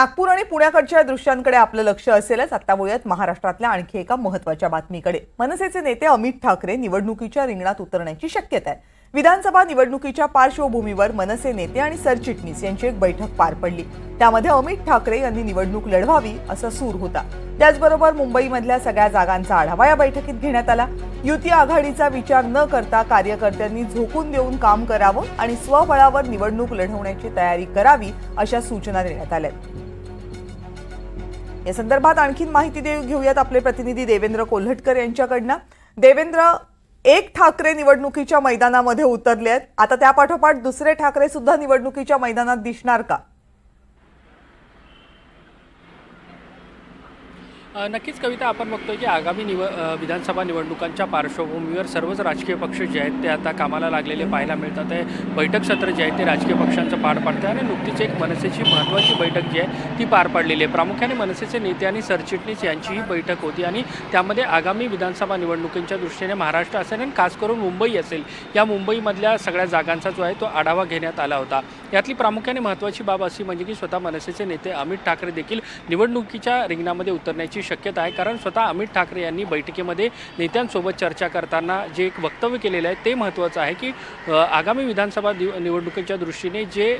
नागपूर आणि पुण्याकडच्या दृश्यांकडे आपलं लक्ष असेलच. आता बोलूयात महाराष्ट्रातल्या आणखी एका महत्त्वाच्या बातमीकडे. मनसेचे नेते अमित ठाकरे निवडणुकीच्या रिंगणात उतरण्याची शक्यता आहे. विधानसभा निवडणुकीच्या पार्श्वभूमीवर मनसे नेते आणि सरचिटणीस यांची एक बैठक पार पडली. त्यामध्ये अमित ठाकरे यांनी निवडणूक लढवावी असा सूर होता. त्याचबरोबर मुंबईमधल्या सगळ्या जागांचा आढावा या बैठकीत घेण्यात आला. युती आघाडीचा विचार न करता कार्यकर्त्यांनी झोकून देऊन काम करावं आणि स्वबळावर निवडणूक लढवण्याची तयारी करावी अशा सूचना देण्यात आल्या. या संदर्भात आणखीन माहिती देऊ घेऊयात आपले प्रतिनिधी देवेंद्र कोल्हटकर यांच्याकडनं. देवेंद्र एक ठाकरे निवडणुकीच्या मैदानामध्ये उतरले आहेत आता त्यापाठोपाठ दुसरे ठाकरे सुद्धा निवडणुकीच्या मैदानात दिसणार का? नक्कीच कविता आपण बघतोय की आगामी निव विधानसभा निवडणुकांच्या पार्श्वभूमीवर सर्वच राजकीय पक्ष जे आहेत ते आता कामाला लागलेले पाहायला मिळतात आहे. बैठक सत्र जे आहे ते राजकीय पक्षांचं पार पाडते आणि नुकतीच एक मनसेची महत्त्वाची बैठक जी आहे ती पार पडलेली आहे. प्रामुख्याने मनसेचे नेते आणि सरचिटणीस यांचीही बैठक होती आणि त्यामध्ये आगामी विधानसभा निवडणुकींच्या दृष्टीने महाराष्ट्र असेल आणि खास करून मुंबई असेल या मुंबईमधल्या सगळ्या जागांचा जो आहे तो आढावा घेण्यात आला होता. यातली प्रामुख्याने महत्त्वाची बाब अशी म्हणजे की स्वतः मनसेचे नेते अमित ठाकरे देखील निवडणुकीच्या रिंगणामध्ये उतरण्याची शक्यता आहे. कारण स्वतः अमित ठाकरे यांनी बैठकीमध्ये नेत्यांसोबत चर्चा करताना जे एक वक्तव्य केलेलं आहे ते महत्त्वाचं आहे की आगामी विधानसभा दिव निवडणुकीच्या दृष्टीने जे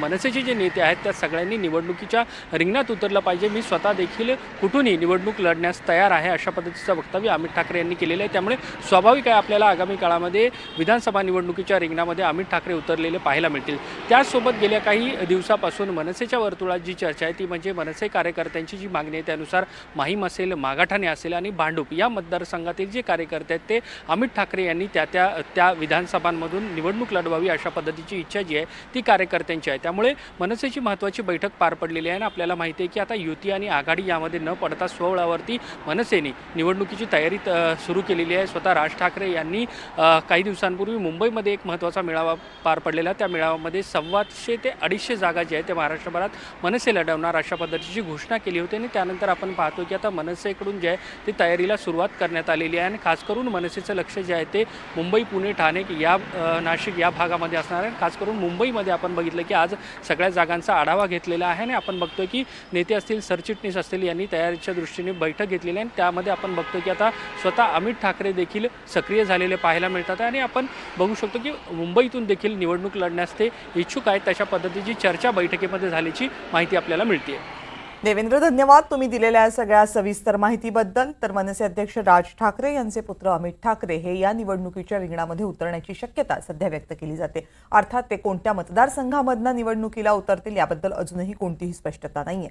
मनसेचे जे नेते आहेत त्या सगळ्यांनी निवडणुकीच्या रिंगणात उतरलं पाहिजे. मी स्वतः देखील कुठूनही निवडणूक लढण्यास तयार आहे अशा पद्धतीचं वक्तव्य अमित ठाकरे यांनी केलेलं आहे. त्यामुळे स्वाभाविक आहे आपल्याला आगामी काळामध्ये विधानसभा निवडणुकीच्या रिंगणामध्ये अमित ठाकरे उतरलेले पाहायला मिळतील. त्याचसोबत गेल्या काही दिवसापासून मनसेच्या वर्तुळात जी चर्चा आहे ती म्हणजे मनसे कार्यकर्त्यांची जी मागणी आहे त्यानुसार माहीम असेल मागाठाणे असेल आणि भांडूप या मतदारसंघातील जे कार्यकर्ते आहेत ते अमित ठाकरे यांनी त्या त्या त्या विधानसभांमधून निवडणूक लढवावी अशा पद्धतीची इच्छा जी आहे ती कार्यकर्त्यांची आहे. त्यामुळे मनसेची महत्त्वाची बैठक पार पडलेली आहे आणि आपल्याला माहिती आहे की आता युती आणि आघाडी यामध्ये न पडता स्वबळावरती मनसेने निवडणुकीची तयारी सुरू केलेली आहे. स्वतः राज ठाकरे यांनी काही दिवसांपूर्वी मुंबईमध्ये एक महत्त्वाचा मेळावा पार पडलेला त्या मेळाव्यामध्ये सव्वाशे ते अडीचशे जागा ज्या आहेत त्या महाराष्ट्रभरात मनसे लढवणार अशा पद्धतीची घोषणा केली होती आणि त्यानंतर आपण पाहतो की आता मनसेकडून जे आहे ते तयारीला सुरुवात करण्यात आलेली आहे. आणि खास करून मनसेचं लक्ष जे आहे ते मुंबई पुणे ठाणे या नाशिक या भागामध्ये असणार आहे. खास करून मुंबईमध्ये आपण बघितलं की आज सगळ्या जागांचा आढावा घेतलेला आहे. आणि आपण बघतोय की नेते असतील सरचिटणीस असतील यांनी तयारीच्या दृष्टीने बैठक घेतलेली आहे. आणि त्यामध्ये आपण बघतो की आता स्वतः अमित ठाकरे देखील सक्रिय झालेले पाहायला मिळतात आणि आपण बघू शकतो की मुंबईतून देखील निवडणूक लढण्यास ते इच्छुक आहेत. तशा पद्धतीची चर्चा बैठकीमध्ये झाल्याची माहिती आपल्याला मिळते देवेंद्र धन्यवाद तुम्ही दिलेल्या सगळ्या सविस्तर माहितीबद्दल. तर मनसे अध्यक्ष राज ठाकरे यांचे पुत्र अमित ठाकरे हे या निवडणुकीच्या रिंगणामध्ये उतरण्याची शक्यता सध्या व्यक्त केली जाते. अर्थात ते कोणत्या मतदारसंघामधनं निवडणुकीला उतरतील याबद्दल अजूनही कोणतीही स्पष्टता नाहीये.